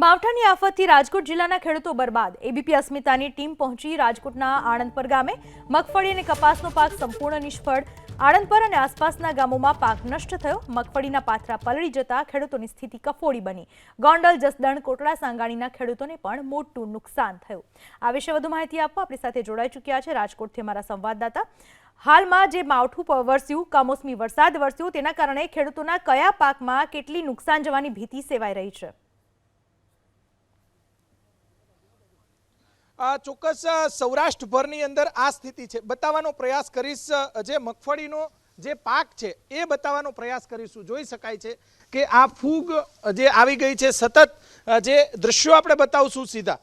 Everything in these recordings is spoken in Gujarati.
માવઠાની આફતથી રાજકોટ જિલ્લાના ખેડૂતો બરબાદ. એબીપી અસ્મિતાની ટીમ પહોંચી રાજકોટના આણંદપર ગામે. મગફળી અને કપાસનો પાક સંપૂર્ણ નિષ્ફળ. આણંદપર અને આસપાસના ગામોમાં પાક નષ્ટ થયો. મગફળીના પાથરા પલળી જતા ખેડૂતોની સ્થિતિ કફોડી બની. ગોંડલ, જસદણ, કોટડા સાંગાણીના ખેડૂતોને પણ મોટું નુકસાન થયું. આ વિશે વધુ માહિતી આપવા આપણી સાથે જોડાઈ ચૂક્યા છે રાજકોટથી અમારા સંવાદદાતા. હાલમાં જે માવઠું વરસ્યું, કમોસમી વરસાદ વરસ્યું, તેના કારણે ખેડૂતોના કયા પાકમાં કેટલી નુકસાન જવાની ભીતિ સેવાઈ રહી છે? ચોક્કસ સૌરાષ્ટ્રભરની અંદર આ સ્થિતિ છે. બતાવવાનો પ્રયાસ કરીશ જે મગફળીનો જે પાક છે, એ બતાવવાનો પ્રયાસ કરીશું. જોઈ શકાય છે કે આ ફૂગ જે આવી ગઈ છે, સતત જે દ્રશ્યો આપણે બતાવશું સીધા,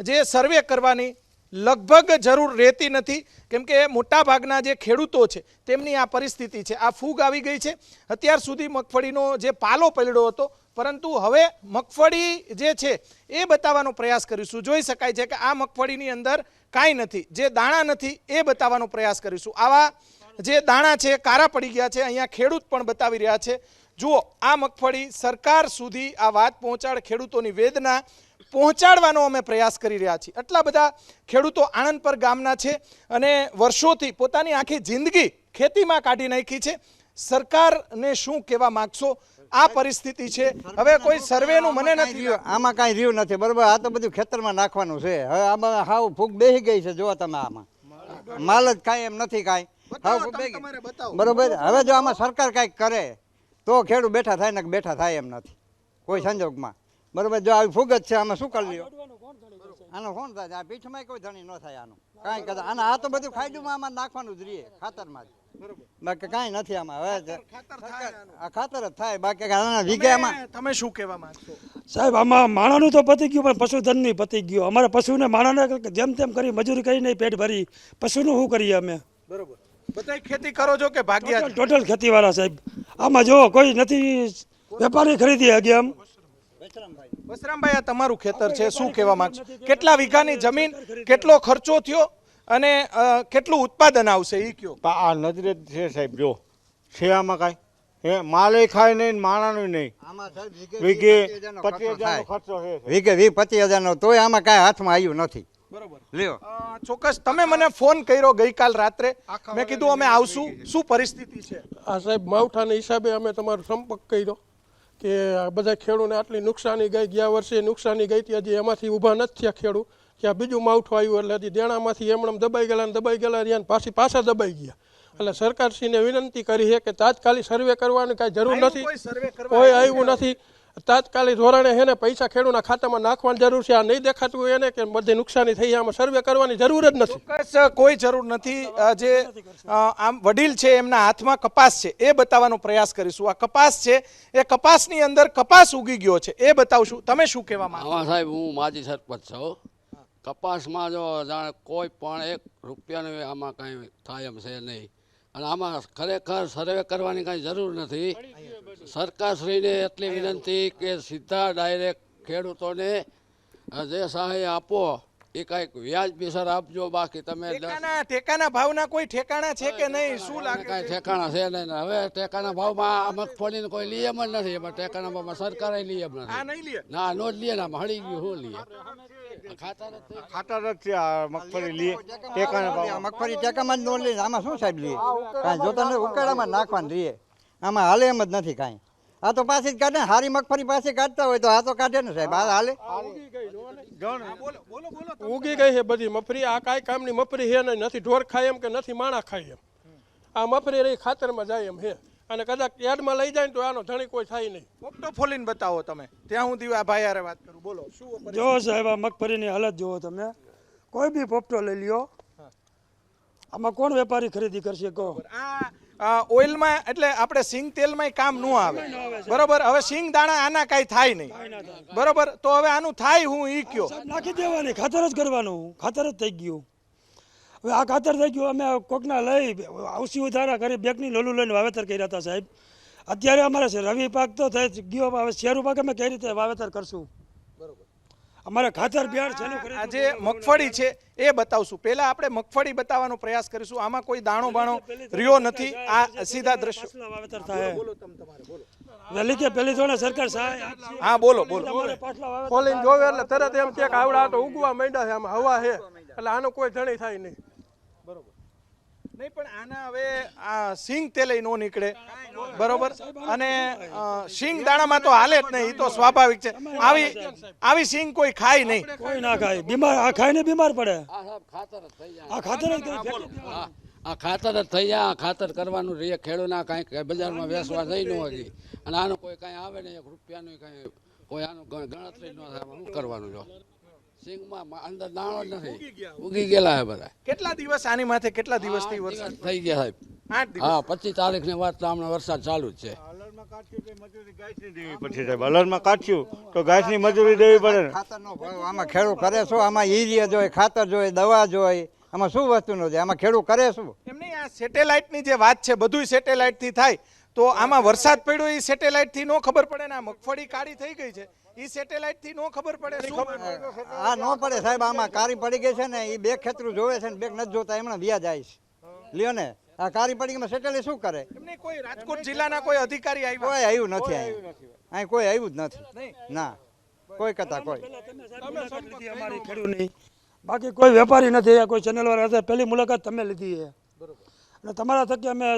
જે સર્વે કરવાની લગભગ જરૂર રહેતી નથી. કેમ કે મોટા ભાગના જે ખેડૂતો છે, તેમની આ પરિસ્થિતિ છે. આ ફૂગ આવી ગઈ છે. અત્યાર સુધી મગફળીનો જે પાલો પલળ્યો હતો પરંતુ હવે મગફળી જે છે, એ બતાવવાનો પ્રયાસ કરીશું. જોઈ શકાય છે કે આ મગફળીની અંદર કાંઈ નથી. જે દાણા નથી, એ બતાવવાનો પ્રયાસ કરીશું. આવા જે દાણા છે, કારા પડી ગયા છે, અહીંયા ખેડૂત પણ બતાવી રહ્યા છે. જુઓ, આ મગફળી સરકાર સુધી આ વાત પહોંચાડ ખેડૂતોની વેદના પહોંચાડવાનો અમે પ્રયાસ કરી રહ્યા છીએ. આટલા બધા ખેડૂતો આણંદ પર ગામના છે અને વર્ષોથી પોતાની આખી જિંદગી ખેતીમાં કાઢી નાખી છે. સરકારને શું કહેવા માંગશો? આ પરિસ્થિતિ છે. હવે કોઈ સર્વેનું મને કાંઈ નથી રહ્યું- આમાં કાંઈ રહ્યું નથી. બરોબર આ તો બધું ખેતરમાં નાખવાનું છે. હવે આમાં હાવ ફૂગ બેસી ગઈ છે જો તમે આમાં. માલ જ કાંઈ એમ નથી કાંઈ. હાવ ફૂગ બેસી ગઈ. તમારે બતાવો. બરોબર હવે જો આમાં સરકાર કાંઈક કરે તો ખેડૂત બેઠા થાય ને બેઠા થાય એમ નથી. કોઈ સંજોગમાં. બરોબર જો આવી ફૂગ જ છે આમાં શું કરી લ્યો? આનો કોણ થાય? આ પીઠમાં કોઈ ધણી ન થાય આનું. કાંઈ કદાચ. આના આ તો બધું ખાઈડુમાં આમાં નાખવાનું જ રહીએ ખાતરમાં જ. બાકી કાંઈ નથી આમાં. હવે ખાતર આ ખાતર જ થાય. બાકી આના વીઘામાં તમે- તમે શું કહેવા માંગશો? સાહેબ આમાં માણાનું તો પતી ગયું પણ પશુધનની પતી ગયું. અમારે પશુને માણાને જેમ તેમ કરી મજૂરી કરીને પેટ ભરી. પશુનું શું કરીએ અમે? બરોબર. બધા ખેતી કરો છો કે ભાગ્યા ટોટલ ટોટલ ખેતીવાળા સાહેબ. આમાં જો કોઈ નથી વેપારી ખરીદી હગે એમ. વસરામભાઈ આ તમારું ખેતર છે. શું કહેવા માંગશો? કેટલા વીઘાની જમીન કેટલો ખર્ચો થયો? અને કેટલું ઉત્પાદન આવશે? એ કયો. આ નજરે જ છે સાહેબ જો. છે આમાં કાંઈ. હે માલે ખાય નહીં ને માણાનું નહીં. આમાં વીઘે પચીસ હજારનો. ખર્ચો છે વીઘે પચીસ હજારનો તોય આમાં કાંઈ હાથમાં આવ્યું નથી. બરોબર. લ્યો. ચોક્કસ તમે મને ફોન કર્યો ગઈકાલ રાત્રે. મેં કીધું અમે આવશું. શું પરિસ્થિતિ છે? આ સાહેબ માવઠાના હિસાબે અમે તમારો સંપર્ક કર્યો કે બધા ખેડૂને આટલી નુકસાની ગઈ ગયા વર્ષે નુકસાની ગઈ હતી હજી એમાંથી ઊભા નથી થયા ખેડૂ આ બીજું માવઠું આવ્યું એટલે હજી દેણામાંથી એમણે દબાઈ ગયેલા ને દબાઈ ગયેલા રહ્યા પાછી પાછા દબાઈ ગયા. એટલે સરકારશ્રીને વિનંતી કરી છે કે તાત્કાલિક સર્વે કરવાની કાંઈ જરૂર નથી. કોઈ સર્વે કરવા આવ્યું આવ્યું નથી. તાત્કાલિક ધોરણે હેને પૈસા ખેડૂના ખાતામાં નાખવાની જરૂર છે. આ નહીં દેખાતું હોય એને કે બધી નુકસાની થઈ આમાં સર્વે કરવાની જરૂર જ નથી. કોઈ જરૂર નથી. જે આમ વડીલ છે એમના હાથમાં કપાસ છે. એ બતાવવાનો પ્રયાસ કરીશું. આ કપાસ છે એ કપાસની અંદર કપાસ ઉગી ગયો છે. એ બતાવશું. તમે શું કહેવા માંગો સાહેબ હું માજી સરપંચ છું. કપાસમાં જો જાણે કોઈ પણ એક રૂપિયાનું આમાં કાંઈ થાય એમ છે નહીં. અને આમાં ખરેખર સર્વે કરવાની કાંઈ જરૂર નથી. સરકારશ્રીને એટલી વિનંતી કે સીધા ડાયરેક્ટ ખેડૂતોને જે સહાય આપો એ કાંઈક વ્યાજબી સર આપજો બાકી તમે ઠેકાના ભાવના કોઈ ઠેકાણા છે કે નહીં? શું લાગે કાંઈ ઠેકાણા છે નહીં. હવે ટેકાના ભાવમાં મગફળીને કોઈ લી જ નથી. એમાં ટેકાના ભાવમાં સરકારે લી એમ નથી ના નો જ લે ને હળી ગયું શું લે? ખાતા નથી ખાતર જ છે આ મગફળી લઈએ ટેકાના ભાવ મગફળી ટેકામાં જ ન લઈએ આમાં શું સાહેબ લઈએ કાંઈ જોતા નથી ઉકાળામાં નાખવાનું રહીએ આમાં હાલે એમ જ નથી કાંઈ. આ તો પાછી જ કાઢે ને. હારી મગફળી પાછી કાઢતા હોય તો આ તો કાઢે ને સાહેબ આ હાલે. ઉગી ગઈ છે બધી મફરી. આ કાંઈ કામની મફરી છે નહીં નથી ઢોર ખાય એમ કે નથી માણા ખાય એમ. આ મફરી રહી ખાતરમાં જાય એમ છે. અને કદાચ યાર્ડમાં લઈ જાય ને તો આનો ધણી કોઈ થાય નહીં. પોપટો ફોલીને બતાવો તમે. ત્યાં હું દીવા ભાઈ હારે વાત કરું. બોલો. શું? જો સાહેબ આ મગફળીની હાલત જુઓ તમે. કોઈ બી પોપટો લઈ લ્યો. આમાં કોણ વેપારી ખરીદી કરશે કહો? ઓઇલમાં એટલે આપણે સિંગ તેલમાં કામ ન આવે. બરોબર? હવે સિંગ દાણા આના કાંઈ થાય નહીં. બરોબર? તો હવે આનું થાય હું ઈ કયો. નાખી દેવાની. ખાતર જ કરવાનું. ખાતર જ થઈ ગયું. હવે આ ખાતર થઈ ગયું અમે કોકના લઈ આવશી ઉધારા કરી બેગની લોલું લઈને વાવેતર કર્યા હતા સાહેબ. અત્યારે અમારે છે રવિ પાક તો થઈ ગયો હવે શેરું પાક અમે કઈ રીતે વાવેતર કરશું? અમારે ખાતર બિયારણ ચાલુ કરી આ જે મગફળી છે એ બતાવશું. પહેલા આપણે મગફળી બતાવવાનો પ્રયાસ કરીશું. આમાં કોઈ દાણો બાણો રહ્યો નથી. આ સીધા દ્રશ્યો. વાવેતર થાય. બોલો તમે તમારે બોલો. વહેલી કે પહેલી થોડા સરકાર સહાય હા બોલો બોલો. ખોલીને જોવે એટલે તરત એમ કે આવડા તો ઉગવા માંડ્યા છે આમાં હવા છે. એટલે આનો કોઈ ધણી થાય નહીં. નહીં પણ આના હવે આ સિંગ તેલય નો નીકળે. બરોબર? અને સિંગ દાણામાં તો હાલે જ નહીં એ તો સ્વાભાવિક છે. આવી આવી સિંગ કોઈ ખાય નહીં. કોઈ ના ખાય. બીમાર આ ખાઈને બીમાર પડે. આ સાહેબ ખાતર જ થઈ જાય. આ ખાતર જ કરી ફેંકી હા, આ ખાતર જ થઈ જાય આ ખાતર કરવાનું રે ખેડૂના કાંઈ બજારમાં વેચવા જઈ ન હજી. અને આનું કોઈ કાંઈ આવે ને એક રૂપિયાનું કાંઈ કોઈ આનું ગણતરી ન થાય શું કરવાનું જો? સિંગમાં અંદર દાણો નથી. ઉગી ગયેલા હે બધા. કેટલા દિવસ આની માથે કેટલા દિવસથી વરસાદ? થઈ ગયા સાહેબ. આઠ દિવસ. હા પચીસ તારીખની વાત તો હમણાં વરસાદ ચાલુ જ છે. પછી સાહેબ. અલરમાં કાઢ્યું તો ઘાસની મજૂરી દેવી પડે ખાતરનો ભાવ આમાં ખેડૂત કરે શું? આમાં યુરિયા જોઈએ ખાતર જોઈએ દવા જોઈએ. આમાં શું વસ્તુ નો છે આમાં ખેડૂત કરે શું? એમ નહીં આ સેટેલાઇટની જે વાત છે બધુંય સેટેલાઇટથી થાય. તો આમાં વરસાદ પડ્યો એ સેટેલાઇટથી નો ખબર પડે ને આ મગફળી કાળી થઈ ગઈ છે. એ સેટેલાઇટથી નો ખબર પડે શું આ ન પડે સાહેબ આમાં કારી પડી ગઈ છે ને એ બે ખેતરું જોવે છે ને બે નથી જોતા એમણે વ્યા જાય છે. લ્યો ને આ કારી પડી ગઈ સેટેલાઇટ શું કરે? એમને કોઈ રાજકોટ જિલ્લાના કોઈ અધિકારી આવ્યો? કોઈ આવ્યું નથી અહીં. અહીં કોઈ આવ્યું જ નથી. ના કોઈ કરતા કોઈ. તમે સાહેબ મુલાકાત લીધી અમારી બાકી કોઈ વેપારી નથી આ કોઈ ચેનલ વાળા હતા પહેલી મુલાકાત તમે લીધી છે. અને તમારા થકી અમે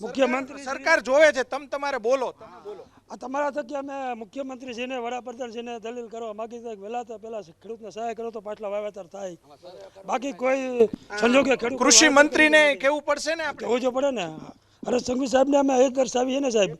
મુખ્યમંત્રી સરકાર જોવે છે. તમે તમારે બોલો તમે બોલો. આ તમારા થકી અમે મુખ્યમંત્રીજીને વડાપ્રધાનજીને દલીલ કરવા માગી છે વહેલા તો પહેલા ખેડૂતને સહાય કરો તો પાટલા વાવેતર થાય. બાકી કોઈ સંજોગે ખેડૂત કૃષિ મંત્રીને કેવું પડશે ને આપણે? કહેવું જો પડે ને? અરે સંઘવી સાહેબને અમે એ દર્શાવીએ ને સાહેબ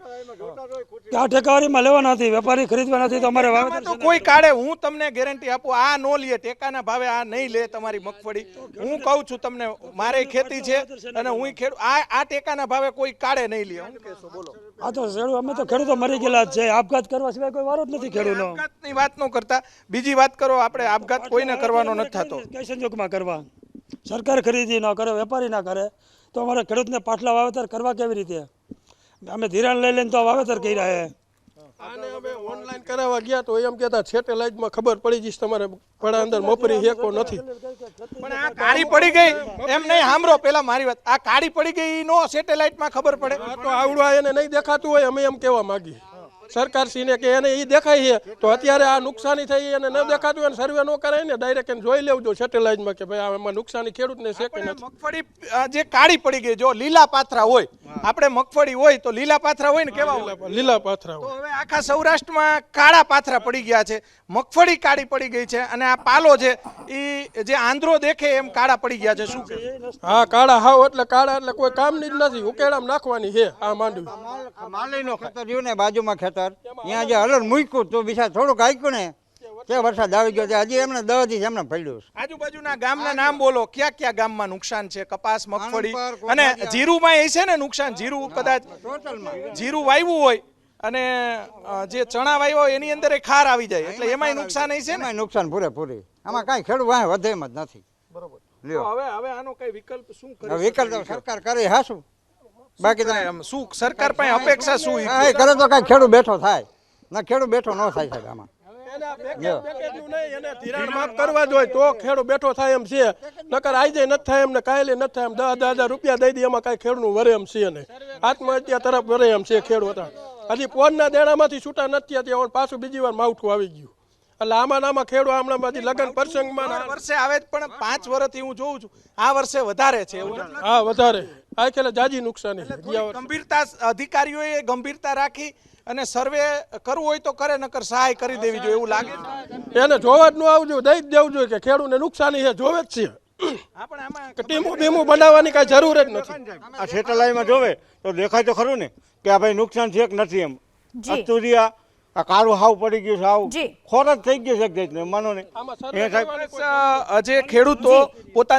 કે આ ટેકાવારીમાં લેવા નથી વેપારી ખરીદવા નથી તો અમારે વાવેતર તો કોઈ કાળે હું તમને ગેરંટી આપું આ નો લે ટેકાના ભાવે આ નહીં લે તમારી મગફળી. હું કહું છું તમને મારે ખેતી છે અને હું ખેડૂ આ આ ટેકાના ભાવે કોઈ કાળે નહીં લે. હું કહેશો બોલો. આ તો ખેડૂત અમે તો ખેડૂતો મરી ગયેલા જ છે આપઘાત કરવા સિવાય કોઈ વારો જ નથી ખેડૂતો આપઘાતની વાત ન કરતા. બીજી વાત કરો આપણે આપઘાત કોઈને કરવાનો નથી થતો. કઈ સંજોગમાં કરવા. સરકાર ખરીદી ન કરે વેપારી ના કરે. તો અમારે ખેડૂતને પાટલા વાવેતર કરવા કેવી રીતે? અમે ધિરાણ લઈ લઈને તો વાવેતર કર્યા છે આને અમે ઓનલાઈન કરાવવા ગયા તો એમ કહેતા સેટેલાઇટમાં ખબર પડી જઈશ તમારે ભડા અંદર મફરી હેકો નથી. પણ આ કાળી પડી ગઈ એમ નહીં સાંભળો પેલા મારી વાત. આ કાળી પડી ગઈ નો સેટેલાઇટમાં ખબર પડે. આ તો આવડવા એને નહીં દેખાતું હોય અમે એમ કહેવા માંગીએ. સરકારશ્રીને કે એને એ દેખાય છે. તો અત્યારે આ નુકસાની થઈ એને ન દેખાતું હોય સર્વે ન કરાય ને ડાયરેક્ટ એને જોઈ લેવજો સેટેલાઇટમાં કે ભાઈ આમાં નુકસાની ખેડૂતને છે કે મગફળી જે કાળી પડી ગઈ જો લીલા પાથરા હોય આપણે મગફળી હોય તો લીલા પાથરા હોય ને કેવા લીલા- પાથરા તો હવે આખા સૌરાષ્ટ્રમાં કાળા પાથરા પડી ગયા છે મગફળી કાળી પડી ગઈ છે અને આ પાલો છે એ જે આંધ્રો દેખે એમ કાળા પડી ગયા છે શું? હા કાળા હાવ એટલે કાળા એટલે કોઈ કામની જ નથી. ઉકેડામ નાખવાની છે આ માંડવી. માલીનો ખેતર રહ્યું ને બાજુમાં ખેતર. ત્યાં જે હલર મૂક્યું તો બીજા થોડુંક આક્યું ને. તે વરસાદ આવી ગયો છે? હજી એમને દિવસ એમને પડ્યું છે. આજુબાજુના ગામના નામ બોલો. ક્યાં ક્યાં ગામમાં નુકસાન છે? કપાસ મગફળી. અને. જીરુમાં એ છે ને નુકસાન? જીરું કદાચ જીરું વાવ્યું હોય અને જે ચણા વાવ્યો હોય એની અંદર એ ખાર આવી જાય. એટલે એમાંય નુકસાન એ છે ને? નુકસાન પૂરેપૂરી. આમાં કાંઈ ખેડૂત વાય વધે એમ જ નથી. બરોબર. હવે હવે આનો કઈ વિકલ્પ શું કરે વિકલ્પ સરકાર કરે હાશું બાકી તો શું? સરકાર પાસે અપેક્ષા શું કરે તો કઈ ખેડૂત બેઠો થાય. ના ખેડૂત બેઠો ન થાય સાહેબ આમાં. એને આ પેકેજ પેકેજનું નહીં, એને ધિરાણ માફ કરવા જોઈએ તો ખેડૂત બેઠો થાય એમ છે. નકર આજે નથી થાય એમ ને કાલે નથી થાય એમ. દસ દસ હજાર રૂપિયા દઈ દે એમાં કાંઈ ખેડૂતનું વરે એમ છે નહીં આત્મહત્યા તરફ વરે એમ છે ખેડૂત હજી પોનના દેણામાંથી છૂટા નથી ત્યાં પાછું બીજી વાર માવઠું આવી ગયું. એટલે આમાં ને આમાં ખેડૂત હમણાં બધી લગ્ન પ્રસંગમાં વર્ષે આવે પણ પાંચ વર્ષથી હું જોઉં છું. આ વર્ષે વધારે છે હા વધારે. આ ખેલે જાજી નુકસાની. ગંભીરતા અધિકારીઓએ ગંભીરતા રાખી અને સર્વે કરવું હોય તો કરે નકર સહાય કરી દેવી જોઈએ એવું લાગે એને જોવા જ ન આવવું જોઈએ દઈ જ દેવું જોઈએ કે ખેડૂતને નુકસાની છે જોવે જ છે ટીમો બીમો બનાવવાની કઈ જરૂર જ નથી. આ સેટેલાઇટમાં જોવે તો દેખાય તો ખરું ને કે આ ભાઈ નુકસાન છે કે નથી એમ. જી. અતુરિયા આ કાળું હાવ પડી ગયું જી. ખોર જ. થઈ ગયું છે એક માનો ને. જે ખેડૂતો પોતાની